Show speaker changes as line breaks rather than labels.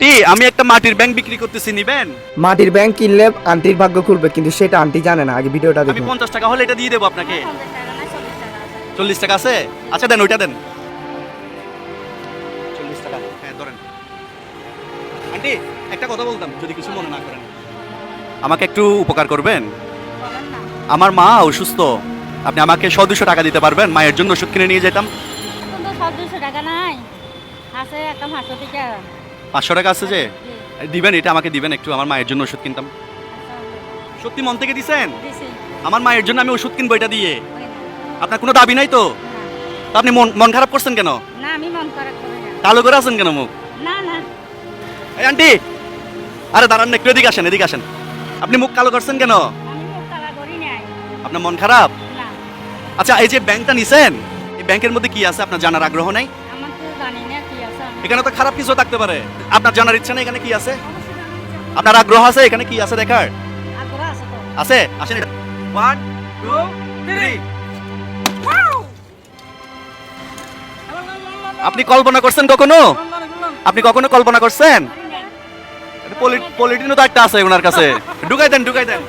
টি আমি একটা মাটির ব্যাংক বিক্রি করতেছি নিবেন?
মাটির ব্যাংক কিনলে আন্টির ভাগ্য খুলবে কিন্তু সেটা আন্টি জানে না আগে ভিডিওটা
আমি
দেখুন।
পঞ্চাশ টাকা হলে এটা দিয়ে দেবো আপনাকে।
চল্লিশ টাকা আছে?
আচ্ছা দেন ওইটা দেন। চল্লিশ টাকা হ্যাঁ ধরেন। আন্টি একটা কথা বলতাম যদি কিছু মনে না করেন। আমাকে একটু উপকার করবেন? আমার মা অসুস্থ। আপনি আমাকে শ টাকা দিতে পারবেন? মায়ের জন্য ওষুধ কিনে নিয়ে যেতাম।
এখন তো সব দুশো টাকা নাই। আছে একটা পাঁচশো টাকা
পাঁচশো টাকা আছে যে? দিবেন এটা আমাকে দিবেন একটু আমার মায়ের জন্য ওষুধ কিনতাম।
আচ্ছা,
সত্যি মন থেকে দিছেন? আমার মায়ের জন্য আমি ওষুধ কিনবো এটা দিয়ে। আপনার কোনো দাবি নাই তো? আপনি মন মন খারাপ করছেন কেন?
না আমি মন খারাপ করি না।
কালো করে আছেন কেন মুখ?
না না।
এই আন্টি! আরে দাঁড়ান একটু এদিকে আসেন এদিকে আসেন। আপনি মুখ কালো করছেন কেন?
আমি মুখ কালা করি নাই।
আপনার মন খারাপ? আচ্ছা এই যে ব্যাংকটা নিছেন এই ব্যাংকের মধ্যে কি আছে আপনার জানার আগ্রহ নাই?
জানি না কি আছে
এখানে তো খারাপ কিছু থাকতে পারে। আপনার জানার ইচ্ছা নেই এখানে কি আছে। আপনার আগ্রহ আছে এখানে কি আছে দেখার?
আছে
আছে? আসেন ওয়ান টু থ্রি আপনি কল্পনা করছেন কখনো? আপনি কখনো কল্পনা করছেন। পলিটিনও তো একটা আছে ওনার কাছে। ঢুকাই দেন ঢুকাই দেন।